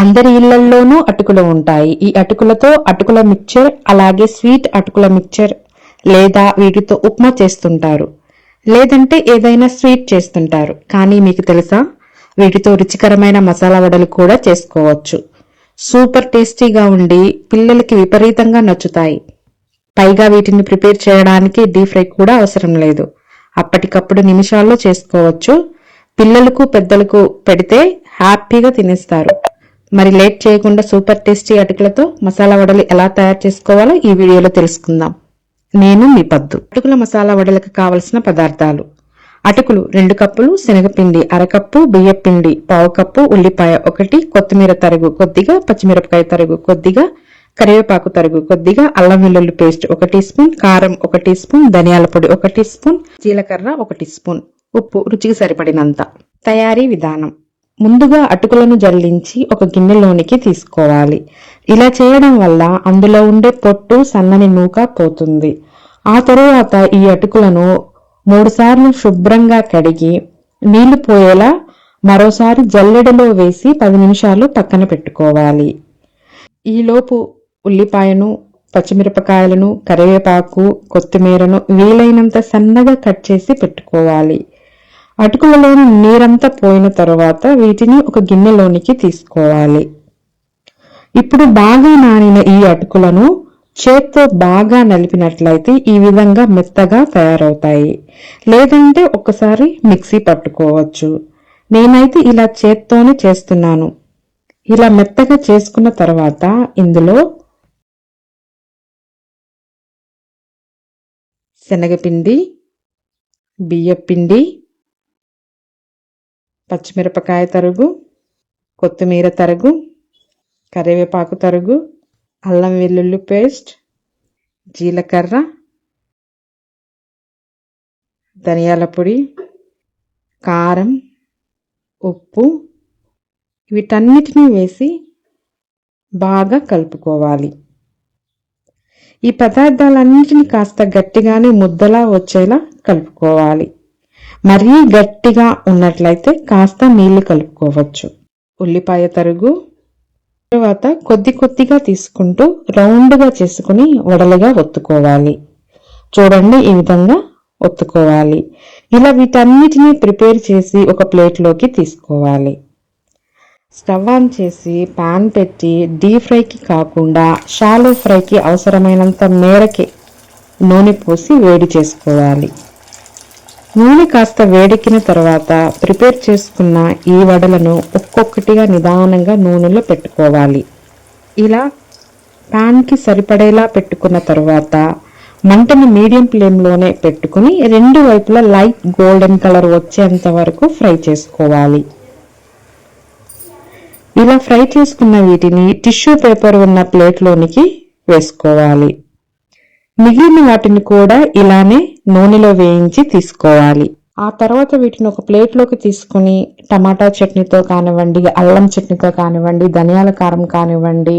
అందరి ఇళ్ళల్లోనూ అటుకులు ఉంటాయి. ఈ అటుకులతో అటుకుల మిక్చర్ అలాగే స్వీట్ అటుకుల మిక్చర్ లేదా వీటితో ఉప్మా చేస్తుంటారు. లేదంటే ఏదైనా స్వీట్ చేస్తుంటారు. కానీ మీకు తెలుసా? వీటితో రుచికరమైన మసాలా వడలు కూడా చేసుకోవచ్చు. సూపర్ టేస్టీగా ఉండి పిల్లలకి విపరీతంగా నచ్చుతాయి. పైగా వీటిని ప్రిపేర్ చేయడానికి డీప్ ఫ్రై కూడా అవసరం లేదు. అప్పటికప్పుడు నిమిషాల్లో చేసుకోవచ్చు. పిల్లలకు పెద్దలకు పెడితే హ్యాపీగా తినేస్తారు. మరి లేట్ చేయకుండా సూపర్ టేస్టీ అటుకులతో మసాలా వడలు ఎలా తయారు చేసుకోవాలో ఈ వీడియోలో తెలుసుకుందాం. నేను మీ పద్దు. అటుకుల మసాలా వడలకు కావలసిన పదార్థాలు. అటుకులు రెండు కప్పులు శనగపిండి అరకప్పు బియ్యపిండి పావు కప్పు ఉల్లిపాయ ఒకటి కొత్తిమీర తరుగు కొద్దిగా పచ్చిమిరపకాయ తరుగు కొద్దిగా కరివేపాకు తరుగు కొద్దిగా అల్లం వెల్లుల్లి పేస్ట్ ఒక టీ స్పూన్ కారం ఒక టీ స్పూన్ ధనియాల పొడి ఒక టీ స్పూన్ జీలకర్ర ఒక టీ స్పూన్. ఉప్పు రుచికి సరిపడినంత. తయారీ విధానం. ముందుగా అటుకులను జల్లించి ఒక గిన్నెలోనికి తీసుకోవాలి. ఇలా చేయడం వల్ల అందులో ఉండే పొట్టు సన్నని నూక పోతుంది. ఆ తరువాత ఈ అటుకులను మూడుసార్లు శుభ్రంగా కడిగి నీళ్ళు పోయేలా మరోసారి జల్లెడలో వేసి పది నిమిషాలు పక్కన పెట్టుకోవాలి. ఈలోపు ఉల్లిపాయను పచ్చిమిరపకాయలను కరివేపాకు కొత్తిమీరను వీలైనంత సన్నగా కట్ చేసి పెట్టుకోవాలి. అటుకులలోని నీరంతా పోయిన తర్వాత వీటిని ఒక గిన్నెలోనికి తీసుకోవాలి. ఇప్పుడు బాగా నానిన ఈ అటుకులను చేత్తో బాగా నలిపినట్లయితే ఈ విధంగా మెత్తగా తయారవుతాయి. లేదంటే ఒకసారి మిక్సీ పట్టుకోవచ్చు. నేనైతే ఇలా చేత్తోనే చేస్తున్నాను. ఇలా మెత్తగా చేసుకున్న తర్వాత ఇందులో శనగపిండి బియ్యపిండి పచ్చిమిరపకాయ తరుగు కొత్తిమీర తరుగు కరివేపాకు తరుగు అల్లం వెల్లుల్లి పేస్ట్ జీలకర్ర ధనియాల పొడి కారం ఉప్పు వీటన్నిటినీ వేసి బాగా కలుపుకోవాలి. ఈ పదార్థాలన్నిటిని కాస్త గట్టిగానే ముద్దలా వచ్చేలా కలుపుకోవాలి. మరీ గట్టిగా ఉన్నట్లయితే కాస్త నీళ్ళు కలుపుకోవచ్చు. ఉల్లిపాయ తరుగు. తర్వాత కొద్ది కొద్దిగా తీసుకుంటూ రౌండ్గా చేసుకుని వడలుగా ఒత్తుకోవాలి. చూడండి ఈ విధంగా ఒత్తుకోవాలి. ఇలా వీటన్నిటిని ప్రిపేర్ చేసి ఒక ప్లేట్లోకి తీసుకోవాలి. స్టవ్ ఆన్ చేసి పాన్ పెట్టి డీప్ ఫ్రైకి కాకుండా షాలో ఫ్రైకి అవసరమైనంత మేరకి నూనె పోసి వేడి చేసుకోవాలి. నూనె కాస్త వేడెక్కిన తర్వాత ప్రిపేర్ చేసుకున్న ఈ వడలను ఒక్కొక్కటిగా నిదానంగా నూనెలో పెట్టుకోవాలి. ఇలా ప్యాన్కి సరిపడేలా పెట్టుకున్న తర్వాత మంటను మీడియం ఫ్లేమ్లోనే పెట్టుకుని రెండు వైపులా లైట్ గోల్డెన్ కలర్ వచ్చేంత వరకు ఫ్రై చేసుకోవాలి. ఇలా ఫ్రై చేసుకున్న వీటిని టిష్యూ పేపర్ ఉన్న ప్లేట్లోనికి వేసుకోవాలి. మిగిలిన వాటిని కూడా ఇలానే నూనెలో వేయించి తీసుకోవాలి. ఆ తర్వాత వీటిని ఒక ప్లేట్లోకి తీసుకుని టమాటా చట్నీతో కానివ్వండి అల్లం చట్నీతో కానివ్వండి ధనియాల కారం కానివ్వండి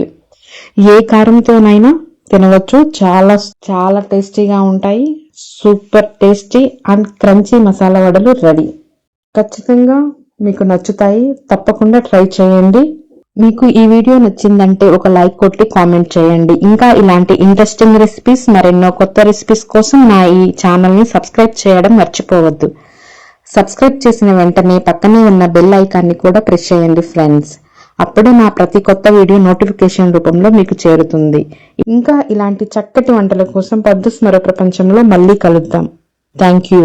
ఏ కారంతోనైనా తినవచ్చు. చాలా చాలా టేస్టీగా ఉంటాయి. Super tasty and crunchy masala వడలు రెడీ. ఖచ్చితంగా మీకు నచ్చుతాయి. తప్పకుండా ట్రై చేయండి. మీకు ఈ వీడియో నచ్చిందంటే ఒక లైక్ కొట్టి కామెంట్ చేయండి. ఇంకా ఇలాంటి ఇంట్రెస్టింగ్ రెసిపీస్ మరెన్నో కొత్త రెసిపీస్ కోసం నా ఈ ఛానల్ని సబ్స్క్రైబ్ చేయడం మర్చిపోవద్దు. సబ్స్క్రైబ్ చేసిన వెంటనే పక్కనే ఉన్న బెల్ ఐకాన్ని కూడా ప్రెస్ చేయండి ఫ్రెండ్స్ అప్పుడే నా ప్రతి కొత్త వీడియో నోటిఫికేషన్ రూపంలో మీకు చేరుతుంది. ఇంకా ఇలాంటి చక్కటి వంటల కోసం పద్దు స్మర ప్రపంచంలో మళ్ళీ కలుద్దాం. Thank you